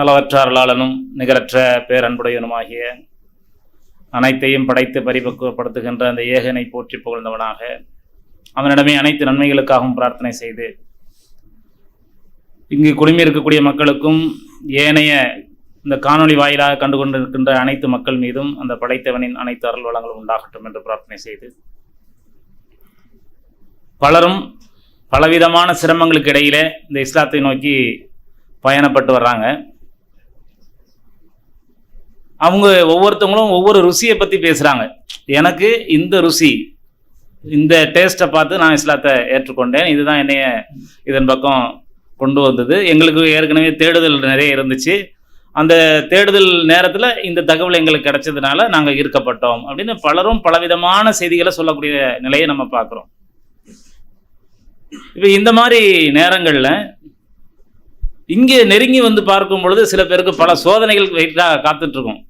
அளவற்ற அருளாளனும் நிகரற்ற பேரன்புடையனுமாகிய அனைத்தையும் படைத்து பரிபக்குவப்படுத்துகின்ற அந்த ஏகனை போற்றி புகழ்ந்தவனாக அவனிடமே அனைத்து நன்மைகளுக்காகவும் பிரார்த்தனை செய்து இங்கு குழுமி இருக்கக்கூடிய மக்களுக்கும் ஏனைய இந்த காணொளி வாயிலாக கண்டு கொண்டிருக்கின்ற அனைத்து மக்கள் மீதும் அந்த படைத்தவனின் அனைத்து அருள் வளங்களும் உண்டாகட்டும் என்று பிரார்த்தனை செய்து பலரும் பலவிதமான சிரமங்களுக்கு இடையிலே இந்த இஸ்லாத்தை நோக்கி பயணப்பட்டு வர்றாங்க. அவங்க ஒவ்வொருத்தவங்களும் ஒவ்வொரு ருசியை பற்றி பேசுகிறாங்க எனக்கு இந்த ருசி இந்த டேஸ்ட்டை பார்த்து நான் இஸ்லாத்தை ஏற்றுக்கொண்டேன். இதுதான் என்னைய இதன் பக்கம் கொண்டு வந்தது. எங்களுக்கு ஏற்கனவே தேடுதல் நிறைய இருந்துச்சு. அந்த தேடுதல் நேரத்தில் இந்த தகவல் எங்களுக்கு கிடைச்சதுனால நாங்கள் ஈர்க்கப்பட்டோம் அப்படின்னு பலரும் பலவிதமான செய்திகளை சொல்லக்கூடிய நிலையை நம்ம பார்க்குறோம். இப்போ இந்த மாதிரி நேரங்களில் இங்கே நெருங்கி வந்து பார்க்கும் பொழுது சில பேருக்கு பல சோதனைகள் வெயிட்டாக காத்துட்ருக்கும்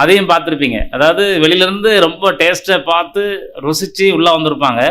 அதையும் பார்த்துருப்பீங்க. அதாவது வெளியிலேருந்து ரொம்ப டேஸ்ட்டை பார்த்து ருசித்து உள்ளே வந்திருப்பாங்க.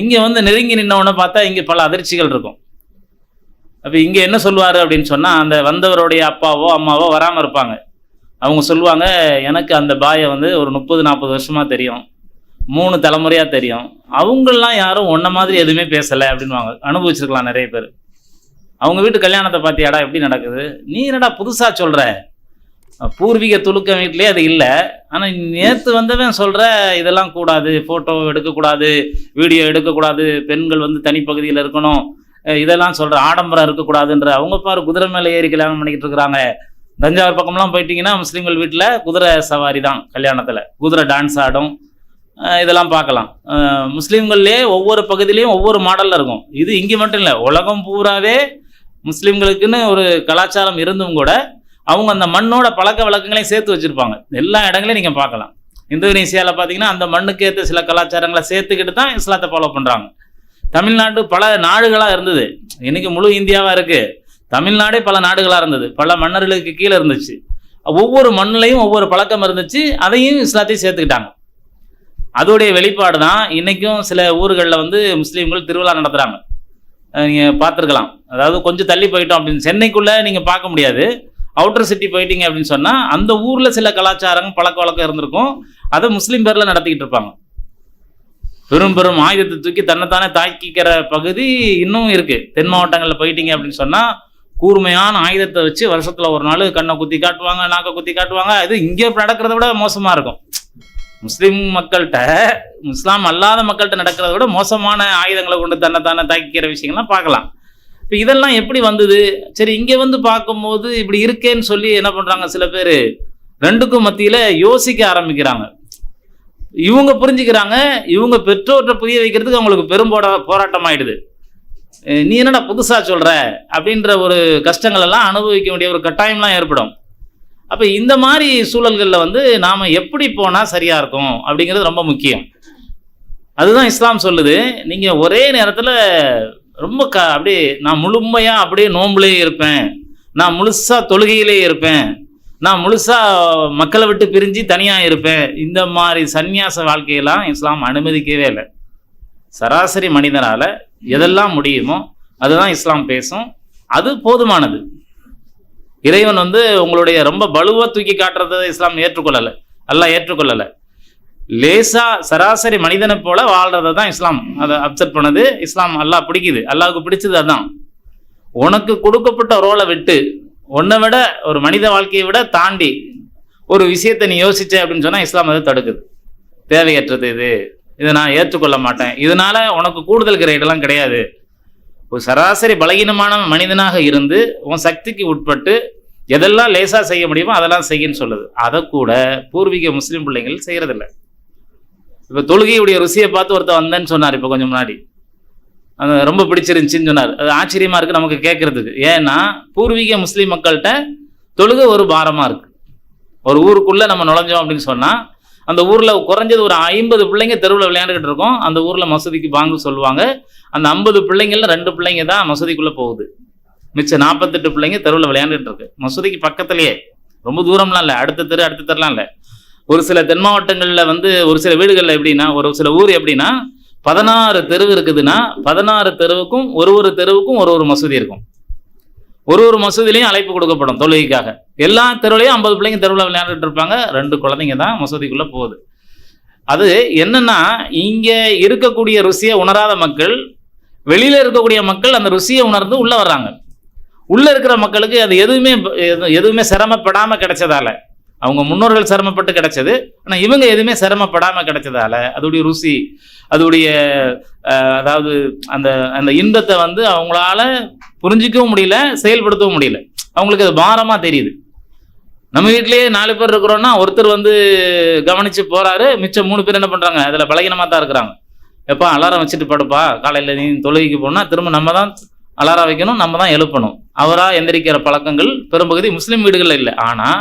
இங்கே வந்து நெருங்கி நின்னவொன்னே பார்த்தா இங்கே பல அதிர்ச்சிகள் இருக்கும். அப்போ இங்கே என்ன சொல்லுவார் அப்படின்னு சொன்னால் அந்த வந்தவருடைய அப்பாவோ அம்மாவோ வராமல் இருப்பாங்க. அவங்க சொல்லுவாங்க எனக்கு அந்த பாயை வந்து ஒரு முப்பது நாற்பது வருஷமாக தெரியும். மூணு தலைமுறையாக தெரியும். அவங்களாம் யாரும் ஒன்றை மாதிரி எதுவுமே பேசலை அப்படின்வாங்க அனுபவிச்சிருக்கலாம் நிறைய பேர். அவங்க வீட்டு கல்யாணத்தை பார்த்தியாடா எப்படி நடக்குது? நீ என்னடா புதுசாக சொல்கிற பூர்வீக துலுக்கம் வீட்லேயே அது இல்லை. ஆனால் நேற்று வந்தவன் சொல்கிற இதெல்லாம் கூடாது ஃபோட்டோ எடுக்கக்கூடாது வீடியோ எடுக்கக்கூடாது பெண்கள் வந்து தனிப்பகுதியில் இருக்கணும் இதெல்லாம் சொல்கிற ஆடம்பரம் இருக்கக்கூடாதுன்ற அவங்க பாரு குதிரை மேலே ஏறி கல்யாணம் பண்ணிக்கிட்டு இருக்கிறாங்க. தஞ்சாவூர் பக்கம்லாம் போயிட்டீங்கன்னா முஸ்லீம்கள் வீட்டில் குதிரை சவாரி தான் கல்யாணத்தில். குதிரை டான்ஸ் ஆடும். இதெல்லாம் பார்க்கலாம். முஸ்லீம்கள்லேயே ஒவ்வொரு பகுதியிலையும் ஒவ்வொரு மாடலில் இருக்கும். இது இங்கே மட்டும் இல்லை உலகம் பூராவே முஸ்லீம்களுக்குன்னு ஒரு கலாச்சாரம் இருந்தும் கூட அவங்க அந்த மண்ணோட பழக்க வழக்கங்களையும் சேர்த்து வச்சுருப்பாங்க. எல்லா இடங்களையும் நீங்கள் பார்க்கலாம். இந்தோனேசியாவில் பார்த்தீங்கன்னா அந்த மண்ணுக்கு ஏற்ற சில கலாச்சாரங்களை சேர்த்துக்கிட்டு தான் இஸ்லாத்தை ஃபாலோ பண்ணுறாங்க தமிழ்நாடு பல நாடுகளாக இருந்தது. இன்றைக்கி முழு இந்தியாவாக இருக்குது தமிழ்நாடே பல நாடுகளாக இருந்தது. பல மன்னர்களுக்கு கீழே இருந்துச்சு. ஒவ்வொரு மண்ணிலையும் ஒவ்வொரு பழக்கம் இருந்துச்சு. அதையும் இஸ்லாத்தையும் சேர்த்துக்கிட்டாங்க. அதோடைய வெளிப்பாடு தான் இன்றைக்கும் சில ஊர்களில் வந்து முஸ்லீம்கள் திருவிழா நடத்துகிறாங்க நீங்கள் பார்த்துருக்கலாம். அதாவது கொஞ்சம் தள்ளி போயிட்டோம் அப்படின்னு. சென்னைக்குள்ளே நீங்கள் பார்க்க முடியாது. அவுட்டர் சிட்டி போயிட்டீங்க அப்படின்னு சொன்னால் அந்த ஊரில் சில கலாச்சாரம் பழக்க வழக்கம் இருந்திருக்கும். அதை முஸ்லீம் பேரில் நடத்திக்கிட்டு இருப்பாங்க. பெரும் பெரும் ஆயுதத்தை தூக்கி தன்னைத்தானே தாக்கிக்கிற பகுதி இன்னும் இருக்குது தென் மாவட்டங்களில் போயிட்டீங்க அப்படின்னு சொன்னால் கூர்மையான ஆயுதத்தை வச்சு வருஷத்தில் ஒரு நாள் கண்ணை குத்தி காட்டுவாங்க நாக்கை குத்தி காட்டுவாங்க. இது இங்கே நடக்கிறத விட மோசமாக இருக்கும். முஸ்லீம் மக்கள்கிட்ட முஸ்லாம் அல்லாத மக்கள்கிட்ட நடக்கிறத விட மோசமான ஆயுதங்களை கொண்டு தன்னைத்தானே தாக்கிக்கிற விஷயங்கள்லாம் பார்க்கலாம். இப்போ இதெல்லாம் எப்படி வந்தது? சரி இங்கே வந்து பார்க்கும்போது இப்படி இருக்கேன்னு சொல்லி என்ன பண்ணுறாங்க சில பேர்? ரெண்டுக்கும் மத்தியில் யோசிக்க ஆரம்பிக்கிறாங்க. இவங்க புரிஞ்சுக்கிறாங்க இவங்க பெற்றோர்கிட்ட புரிய வைக்கிறதுக்கு அவங்களுக்கு பெரும் போட போராட்டம் ஆயிடுது நீ என்னடா புதுசாக சொல்கிற அப்படின்ற ஒரு கஷ்டங்கள் எல்லாம் அனுபவிக்க வேண்டிய ஒரு கட்டாயம்லாம் ஏற்படும். அப்போ இந்த மாதிரி சூழல்களில் வந்து நாம் எப்படி போனால் சரியாக இருக்கும்? அப்படிங்கிறது ரொம்ப முக்கியம். அதுதான் இஸ்லாம் சொல்லுது. நீங்கள் ஒரே நேரத்தில் ரொம்ப க அப்படியே நான் முழுமையாக அப்படியே நோம்புலே இருப்பேன். நான் முழுசாக தொழுகையிலே இருப்பேன். நான் முழுசாக மக்களை விட்டு பிரிஞ்சு தனியாக இருப்பேன். இந்த மாதிரி சந்நியாச வாழ்க்கையெல்லாம் இஸ்லாம் அனுமதிக்கவே இல்லை. சராசரி மனிதனால் எதெல்லாம் முடியுமோ அதுதான் இஸ்லாம் பேசும். அது போதுமானது. இறைவன் வந்து உங்களுடைய ரொம்ப பலுவாக தூக்கி காட்டுறதை இஸ்லாம் ஏற்றுக்கொள்ளலை. எல்லாம் ஏற்றுக்கொள்ளலை. லேசா சராசரி மனிதனை போல வாழ்றதை தான் இஸ்லாம். அதை அப்செட் பண்ணது இஸ்லாம் அல்லாஹ் பிடிக்குது. அல்லாவுக்கு பிடிச்சது அதான். உனக்கு கொடுக்கப்பட்ட ரோலை விட்டு உன்னை விட ஒரு மனித வாழ்க்கையை விட தாண்டி ஒரு விஷயத்தை நீ யோசிச்ச அப்படின்னு சொன்னால் இஸ்லாம் அதை தடுக்குது. தேவையற்றது இது. இதை நான் ஏற்றுக்கொள்ள மாட்டேன். இதனால உனக்கு கூடுதல் கிரேடெல்லாம் கிடையாது. ஒரு சராசரி பலகீனமான மனிதனாக இருந்து உன் சக்திக்கு உட்பட்டு எதெல்லாம் லேசாக செய்ய முடியுமோ அதெல்லாம் செய்யன்னு சொல்லுது. அதை கூட பூர்வீக முஸ்லீம் பிள்ளைங்கள் செய்கிறதில்ல இப்போ தொழுகையுடைய ருசியை பார்த்து ஒருத்தர் வந்தேன்னு சொன்னார் இப்போ கொஞ்சம் முன்னாடி. அது ரொம்ப பிடிச்சிருந்துச்சின்னு சொன்னார். அது ஆச்சரியமாக இருக்குது நமக்கு கேட்குறதுக்கு ஏன்னா பூர்வீக முஸ்லீம் மக்கள்கிட்ட தொழுகை ஒரு பாரமாக இருக்குது ஒரு ஊருக்குள்ளே நம்ம நுழைஞ்சோம் அப்படின்னு சொன்னால் அந்த ஊரில் குறைஞ்சது ஒரு ஐம்பது பிள்ளைங்க தெருவில் விளையாண்டுக்கிட்டு இருக்கோம். அந்த ஊரில் மசூதிக்கு பாங்கு சொல்லுவாங்க. அந்த ஐம்பது பிள்ளைங்களில் ரெண்டு பிள்ளைங்க தான் மசூதிக்குள்ளே போகுது. மிச்சம் நாற்பத்தெட்டு பிள்ளைங்க தெருவில் விளையாண்டுட்டு இருக்கு. மசூதிக்கு பக்கத்துலேயே. ரொம்ப தூரம்லாம் இல்லை. அடுத்த தெரு அடுத்த தெருலாம் இல்லை. ஒரு சில தென் மாவட்டங்களில் வந்து ஒரு சில வீடுகளில் எப்படின்னா ஒரு சில ஊர் எப்படின்னா பதினாறு தெருவு இருக்குதுன்னா பதினாறு தெருவுக்கும் ஒரு ஒரு தெருவுக்கும் ஒரு ஒரு மசூதி இருக்கும். ஒரு ஒரு மசூதிலையும் அழைப்பு கொடுக்கப்படும் தொழுகைக்காக. எல்லா தெருவிலையும் ஐம்பது பிள்ளைங்க தெருவில் விளையாண்டுட்டு இருப்பாங்க. ரெண்டு குழந்தைங்க தான் மசூதிக்குள்ளே போகுது. அது என்னன்னா இங்கே இருக்கக்கூடிய ருசியை உணராத மக்கள் வெளியில் இருக்கக்கூடிய மக்கள் அந்த ருசியை உணர்ந்து உள்ளே வர்றாங்க. உள்ளே இருக்கிற மக்களுக்கு அது எதுவுமே எதுவுமே சிரமப்படாமல் கிடைச்சதால. அவங்க முன்னோர்கள் சிரமப்பட்டு கிடைச்சது. ஆனால் இவங்க எதுவுமே சிரமப்படாமல் கிடைச்சதால அதோடைய ருசி அதோடைய அதாவது அந்த அந்த இன்பத்தை வந்து அவங்களால புரிஞ்சிக்கவும் முடியல செயல்படுத்தவும் முடியல. அவங்களுக்கு அது பாரமாக தெரியுது. நம்ம வீட்டிலேயே நாலு பேர் இருக்கிறோன்னா ஒருத்தர் வந்து கவனித்து போகிறாரு மிச்சம் மூணு பேர் என்ன பண்ணுறாங்க அதில் பலகீனமாக தான் இருக்கிறாங்க. எப்போ அலாரம் வச்சுட்டு படுப்பா காலையில் நீ தொழுகைக்கு போனால் திரும்ப நம்ம தான் அலாரம் வைக்கணும் நம்ம தான் எழுப்பணும். அவராக எந்திரிக்கிற பழக்கங்கள் பெரும்பகுதி முஸ்லீம் வீடுகளில் இல்லை. ஆனால்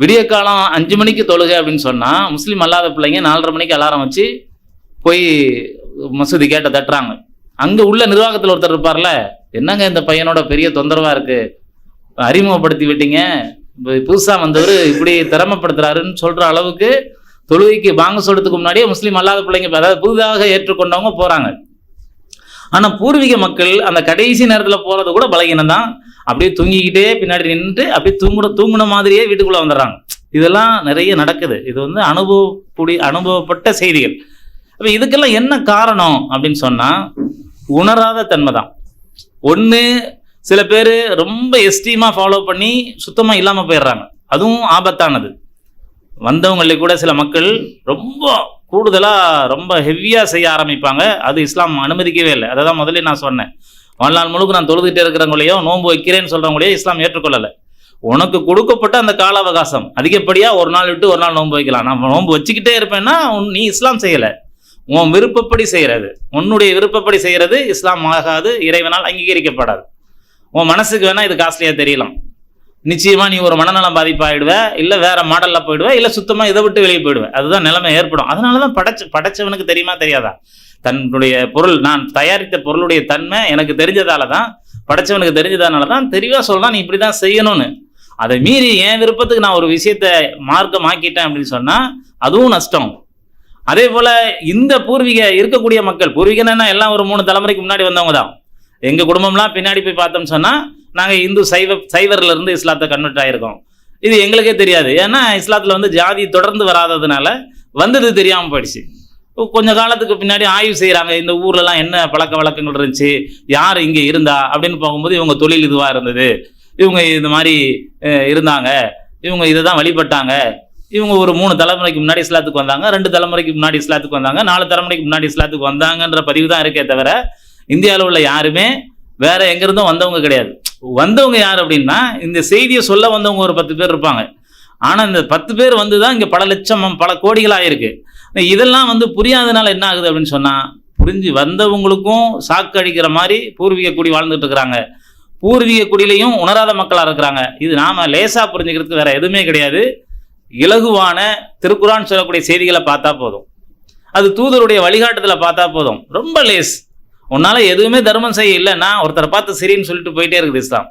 விடிய காலம் அஞ்சு மணிக்கு தொழுகை அப்படின்னு சொன்னால் முஸ்லீம் அல்லாத பிள்ளைங்க நாலரை மணிக்கு அலாரம் வச்சு போய் மசூதி கேட்ட தட்டுறாங்க. அங்கே உள்ள நிர்வாகத்தில் ஒருத்தர் இருப்பார்ல என்னங்க இந்த பையனோட பெரிய தொந்தரவாக இருக்குது அறிமுகப்படுத்தி விட்டீங்க. புதுசாக வந்தவர் இப்படி திறமைப்படுத்துறாருன்னு சொல்கிற அளவுக்கு தொழுகைக்கு பாங்க சொல்றதுக்கு முன்னாடியே முஸ்லீம் அல்லாத பிள்ளைங்க அதாவது புதிதாக ஏற்றுக்கொண்டவங்க போகிறாங்க ஆனால் பூர்வீக மக்கள் அந்த கடைசி நேரத்தில் போகிறது கூட பலகீனம் தான் அப்படியே தூங்கிக்கிட்டே பின்னாடி நின்றுட்டு அப்படியே தூங்குற தூங்குன மாதிரியே வீட்டுக்குள்ளே வந்துடுறாங்க. இதெல்லாம் நிறைய நடக்குது. இது வந்து அனுபவப்படி அனுபவப்பட்ட செய்திகள். அப்போ இதுக்கெல்லாம் என்ன காரணம் அப்படின்னு சொன்னால் உணராத தன்மை தான். ஒன்று சில பேர் ரொம்ப எஸ்டீமாக ஃபாலோ பண்ணி சுத்தமாக இல்லாமல் போயிடுறாங்க. அதுவும் ஆபத்தானது. வந்தவங்களே கூட சில மக்கள் ரொம்ப கூடுதலாக ரொம்ப ஹெவியாக செய்ய ஆரம்பிப்பாங்க. அது இஸ்லாம் அனுமதிக்கவே இல்லை. அதை தான் முதல்ல நான் சொன்னேன். வாழ்நாள் முழுக்க நான் தொழுதுகிட்டே இருக்கிறவங்களையோ நோன்பு வைக்கிறேன்னு சொல்கிறவங்களையோ இஸ்லாம் ஏற்றுக்கொள்ளலை. உனக்கு கொடுக்கப்பட்ட அந்த கால அவகாசம் அதிகப்படியாக ஒரு நாள் விட்டு ஒரு நாள் நோன்பு வைக்கலாம். நான் நோன்பு வச்சுக்கிட்டே இருப்பேன்னா உன் நீ இஸ்லாம் செய்யலை. உன் விருப்பப்படி செய்கிறது உன்னுடைய விருப்பப்படி செய்கிறது இஸ்லாம் ஆகாது இறைவனால் அங்கீகரிக்கப்படாது. உன் மனசுக்கு வேணால் இது காஸ்ட்லியாக தெரியலாம். நிச்சயமா நீ ஒரு மனநலம் பாதிப்பாயிடுவ இல்லை வேற மாடல்ல போயிடுவ இல்லை சுத்தமா இதை விட்டு வெளியே போயிடுவ. அதுதான் நிலைமை ஏற்படும். அதனால தான் படைச்ச படைச்சவனுக்கு தெரியுமா தெரியாதா? தன்னுடைய பொருள் நான் தயாரித்த பொருளுடைய தன்மை எனக்கு தெரிஞ்சதால தான் படைச்சவனுக்கு தெரிஞ்சதுனால தான் தெளிவாக சொல்லலாம் நீ இப்படி தான் செய்யணும்னு. அதை மீறி என் விருப்பத்துக்கு நான் ஒரு விஷயத்த மார்க்கமாக்கிட்டேன் அப்படின்னு சொன்னால் அதுவும் நஷ்டம். அதே போல் இந்த பூர்வீக இருக்கக்கூடிய மக்கள் பூர்வீகன்னா எல்லாம் ஒரு மூணு தலைமுறைக்கு முன்னாடி வந்தவங்க தான் எங்கள் குடும்பம்லாம் பின்னாடி போய் பார்த்தோம்னு சொன்னால் நாங்கள் இந்து சைவ சைவர்லேருந்து இஸ்லாத்தை கன்வெர்ட் ஆகிருக்கோம் இது எங்களுக்கே தெரியாது. ஏன்னா இஸ்லாத்தில் வந்து ஜாதி தொடர்ந்து வராததுனால வந்தது தெரியாமல் போயிடுச்சு. கொஞ்ச காலத்துக்கு பின்னாடி ஆய்வு செய்கிறாங்க இந்த ஊர்லலாம் என்ன பழக்க வழக்கங்கள் இருந்துச்சு? யார் இங்கே இருந்தா? அப்படின்னு பார்க்கும்போது இவங்க தொழில் இதுவாக இருந்தது. இவங்க இந்த மாதிரி இருந்தாங்க. இவங்க இதை தான் வழிபட்டாங்க. இவங்க ஒரு மூணு தலைமுறைக்கு முன்னாடி இஸ்லாத்துக்கு வந்தாங்க. ரெண்டு தலைமுறைக்கு முன்னாடி இஸ்லாத்துக்கு வந்தாங்க. நாலு தலைமுறைக்கு முன்னாடி இஸ்லாத்துக்கு வந்தாங்கன்ற பதிவு தான் இருக்கே தவிர இந்தியாவில் உள்ள யாருமே வேற எங்கேருந்தும் வந்தவங்க கிடையாது. வந்தவங்க யார் அப்படின்னா இந்த செய்தியை சொல்ல வந்தவங்க ஒரு பத்து பேர் இருப்பாங்க. ஆனால் இந்த பத்து பேர் வந்து தான் இங்கே பல லட்சம் பல கோடிகள் ஆகிருக்கு இதெல்லாம் வந்து புரியாதனால என்ன ஆகுது அப்படின்னு சொன்னால் புரிஞ்சு வந்தவங்களுக்கும் சாக்கு அடிக்கிற மாதிரி பூர்வீக குடி வாழ்ந்துட்டு இருக்கிறாங்க. பூர்வீக குடியிலையும் உணராத மக்களாக இருக்கிறாங்க. இது நாம் லேசாக புரிஞ்சுக்கிறதுக்கு வேறு எதுவுமே கிடையாது. இலகுவான திருக்குறான் சொல்லக்கூடிய செய்திகளை பார்த்தா போதும். அது தூதருடைய வழிகாட்டுதலை பார்த்தா போதும். ரொம்ப லேஸ். உன்னால் எதுவுமே தர்மம் செய்ய இல்லைன்னா ஒருத்தரை பார்த்து சரின்னு சொல்லிட்டு போயிட்டே இருக்குது இஸ்லாம்.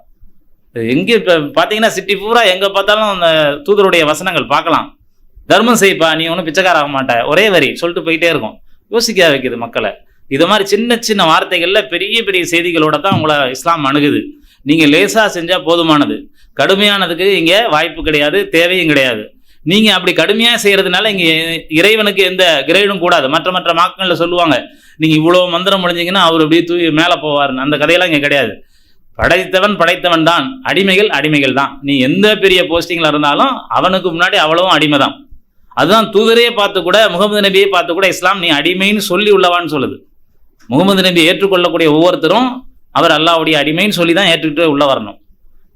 எங்கே இப்போ பார்த்தீங்கன்னா சிட்டி பூரா எங்கே பார்த்தாலும் அந்த தூதருடைய வசனங்கள் பார்க்கலாம். தர்மம் செய்ப்பா நீ ஒன்றும் பிச்சைக்கார ஆக மாட்ட. ஒரே வரி சொல்லிட்டு போயிட்டே இருக்கும். யோசிக்க வைக்குது மக்களை. இது மாதிரி சின்ன சின்ன வார்த்தைகளில் பெரிய பெரிய செய்திகளோட தான் உங்களை இஸ்லாம் அணுகுது. நீங்கள் லேசாக செஞ்சால் போதுமானது. கடுமையானதுக்கு இங்கே வாய்ப்பு கிடையாது தேவையும் கிடையாது. நீங்கள் அப்படி கடுமையாக செய்கிறதுனால இங்கே இறைவனுக்கு எந்த கிரேடும் கூடாது. மற்ற மற்ற மாக்கங்களில் சொல்லுவாங்க நீங்கள் இவ்வளோ மந்திரம் முடிஞ்சிங்கன்னா அவர் அப்படியே தூய் மேலே போவாருன்னு. அந்த கதையெல்லாம் இங்கே கிடையாது. படைத்தவன் படைத்தவன் தான். அடிமைகள் அடிமைகள் தான். நீ எந்த பெரிய போஸ்டிங்கில் இருந்தாலும் அவனுக்கு முன்னாடி அவ்வளவும் அடிமை தான். அதுதான் தூதரையே பார்த்து கூட முகமது நபியை பார்த்து கூட இஸ்லாம் நீ அடிமைன்னு சொல்லி உள்ளவான்னு சொல்லுது. முகமது நபி ஏற்றுக்கொள்ளக்கூடிய ஒவ்வொருத்தரும் அவர் அல்லாவுடைய அடிமைன்னு சொல்லி தான் ஏற்றுக்கிட்டு உள்ள வரணும்.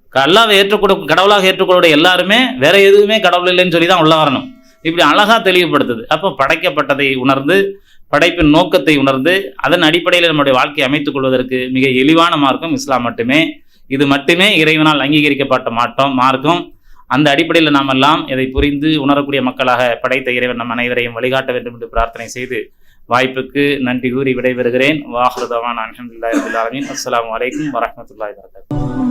க- அல்லாவை ஏற்றுக்கொடு கடவுளாக ஏற்றுக்கொள்ள எல்லாருமே வேற எதுவுமே கடவுள் இல்லைன்னு சொல்லி தான் உள்ள வரணும். இப்படி அழகாக தெளிவுபடுத்துது. அப்போ படைக்கப்பட்டதை உணர்ந்து படைப்பின் நோக்கத்தை உணர்ந்து அதன் அடிப்படையில் நம்முடைய வாழ்க்கையை அமைத்துக் கொள்வதற்கு மிக எளிவான மார்க்கம் இஸ்லாம் மட்டுமே. இது மட்டுமே இறைவனால் அங்கீகரிக்கப்பட்ட மாட்டோம் மார்க்கம். அந்த அடிப்படையில் நாம் எல்லாம் இதை புரிந்து உணரக்கூடிய மக்களாக படைத்த இறைவன் நம் அனைவரையும் வழிகாட்ட வேண்டும் என்று பிரார்த்தனை செய்து வாய்ப்புக்கு நன்றி கூறி விடைபெறுகிறேன். வாஹ்ரதவான் அலமதுல்லாஹி அஸ்லாம் வலைக்கம் வரஹ்மத்துல்லாஹி வரகாத்துஹு